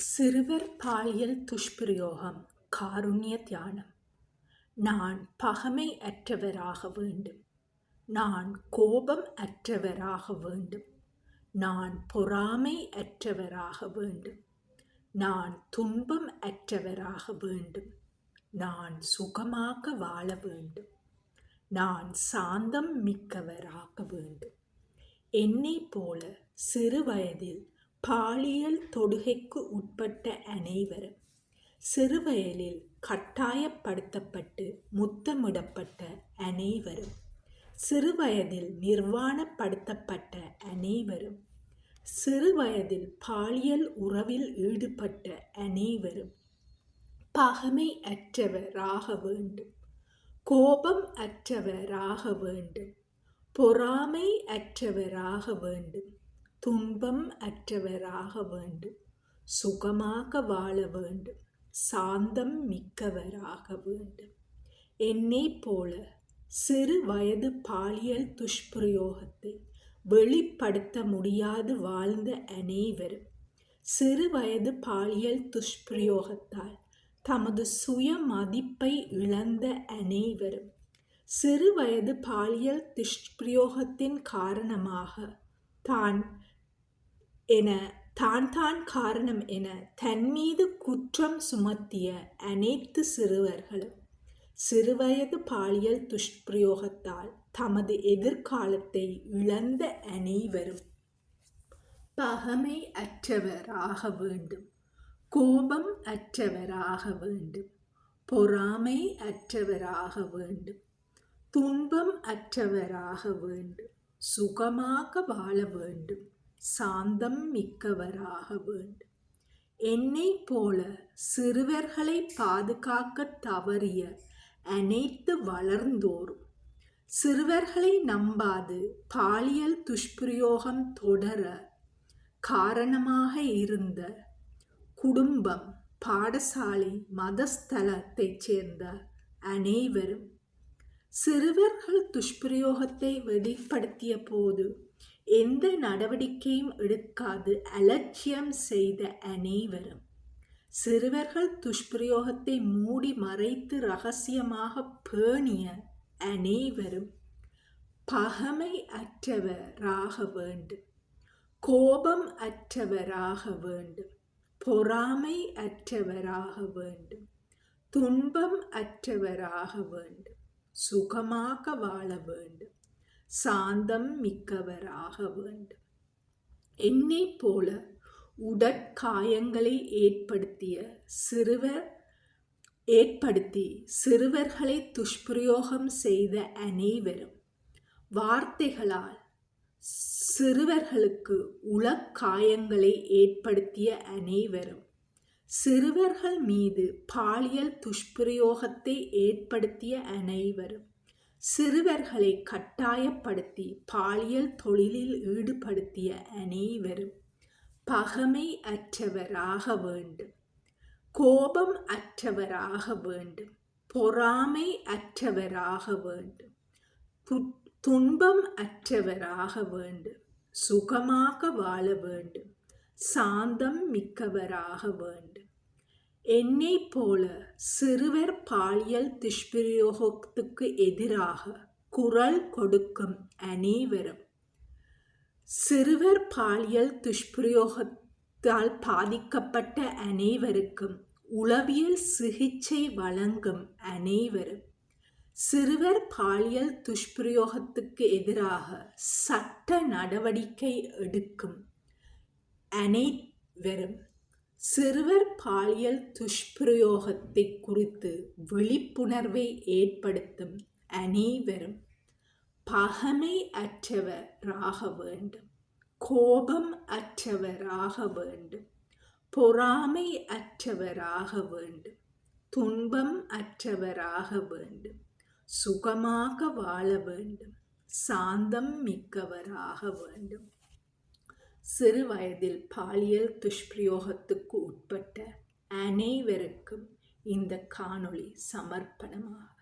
சிறுவர் பாலியல் துஷ்பிரயோகம் காருண்ய தியானம். நான் பகமை அற்றவராக வேண்டும். நான் கோபம் அற்றவராக வேண்டும். நான் பொறாமை அற்றவராக வேண்டும். நான் துன்பம் அற்றவராக வேண்டும். நான் சுகமாக வாழ வேண்டும். நான் சாந்தம் மிக்கவராக வேண்டும். என்னை போல சிறு வயதில் பாலியல் தொடுகைக்கு உட்பட்ட அனைவரும் சிறுவயலில் கட்டாயப்படுத்தப்பட்டு முத்தமிடப்பட்ட அனைவரும் சிறுவயதில் நிர்வாணப்படுத்தப்பட்ட அனைவரும் சிறுவயதில் பாலியல் உறவில் ஈடுபட்ட அனைவரும் பகமை அற்றவராக வேண்டும் கோபம் அற்றவராக வேண்டும் பொறாமை அற்றவராக வேண்டும் துன்பம் அற்றவராக வேண்டும். சுகமாக வாழ வேண்டும். சாந்தம் மிக்கவராக வேண்டும். என்னை போல சிறு வயது பாலியல் துஷ்பிரயோகத்தை வெளிப்படுத்த முடியாது வாழ்ந்த அனைவரும். சிறு வயது பாலியல் துஷ்பிரயோகத்தால் தமது சுய மதிப்பை இழந்த அனைவரும். சிறு வயது பாலியல் துஷ்பிரயோகத்தின் காரணமாக தான் என தான் தான் காரணம் என தன் மீது குற்றம் சுமத்திய அனைத்து சிறுவர்களும் சிறுவயது பாலியல் துஷ்பிரயோகத்தால் தமது எதிர்காலத்தை இழந்த அனைவரும் பகமை அற்றவராக வேண்டும் கோபம் அற்றவராக வேண்டும் பொறாமை அற்றவராக வேண்டும் துன்பம் அற்றவராக வேண்டும் சுகமாக வாழ வேண்டும். சாந்தம் மிக்கவராக வேண்டும். என்னை போல சிறுவர்களை பாதுகாக்க தவறிய அனைத்து வளர்ந்தோரும் சிறுவர்களை நம்பாது பாலியல் துஷ்பிரயோகம் தொடர காரணமாக இருந்த குடும்பம் பாடசாலை மதஸ்தலத்தைச் சேர்ந்த அனைவரும் சிறுவர்கள் துஷ்பிரயோகத்தை வெளிப்படுத்திய போது எந்த நடவடிக்கையும் எடுக்காது. அலட்சியம் செய்த அனைவரும். சிறுவர்கள் துஷ்பிரயோகத்தை மூடி மறைத்து ரகசியமாக பேணிய அனைவரும் பகமை அற்றவராக வேண்டும். கோபம் அற்றவராக வேண்டும். பொறாமை அற்றவராக வேண்டும். துன்பம் அற்றவராக வேண்டும். சுகமாக வாழ வேண்டும். சாந்தம் மிக்கவராக வேண்டும். என்னை போல உடற்காயங்களை ஏற்படுத்திய சிறுவர் ஏற்படுத்தி சிறுவர்களை துஷ்பிரயோகம் செய்த அனைவரும் வார்த்தைகளால் சிறுவர்களுக்கு உளக்காயங்களை ஏற்படுத்திய அனைவரும் சிறுவர்கள் மீது பாலியல் துஷ்பிரயோகத்தை ஏற்படுத்திய அனைவரும் சிறுவர்களை கட்டாயப்படுத்தி பாலியல் தொழிலில் ஈடுபடுத்திய அனைவரும் பகமை அற்றவராக வேண்டும். கோபம் அற்றவராக வேண்டும். பொறாமை அற்றவராக வேண்டும். துன்பம் அற்றவராக வேண்டும். சுகமாக வாழ வேண்டும். சாந்தம் மிக்கவராக வேண்டும். என்னை போல சிறுவர் பாலியல் துஷ்பிரயோகத்துக்கு எதிராக குரல் கொடுக்கும் அனைவரும் சிறுவர் பாலியல் துஷ்பிரயோகத்தால் பாதிக்கப்பட்ட அனைவருக்கும் உளவியல் சிகிச்சை வழங்கும் அனைவரும் சிறுவர் பாலியல் துஷ்பிரயோகத்துக்கு எதிராக சட்ட நடவடிக்கை எடுக்கும் அனைவரும் சிறுவர் பாலியல் துஷ்பிரயோகத்தை குறித்து விழிப்புணர்வை ஏற்படுத்தும் அனைவரும் பகமை அற்றவராக வேண்டும் கோபம் அற்றவராக வேண்டும் பொறாமை அற்றவராக வேண்டும் துன்பம் அற்றவராக வேண்டும் சுகமாக வாழ வேண்டும் சாந்தம் மிக்கவராக வேண்டும். சிறு வயதில் பாலியல் துஷ்பிரயோகத்துக்கு உட்பட்ட அனைவருக்கும் இந்த காணொளி சமர்ப்பணமாக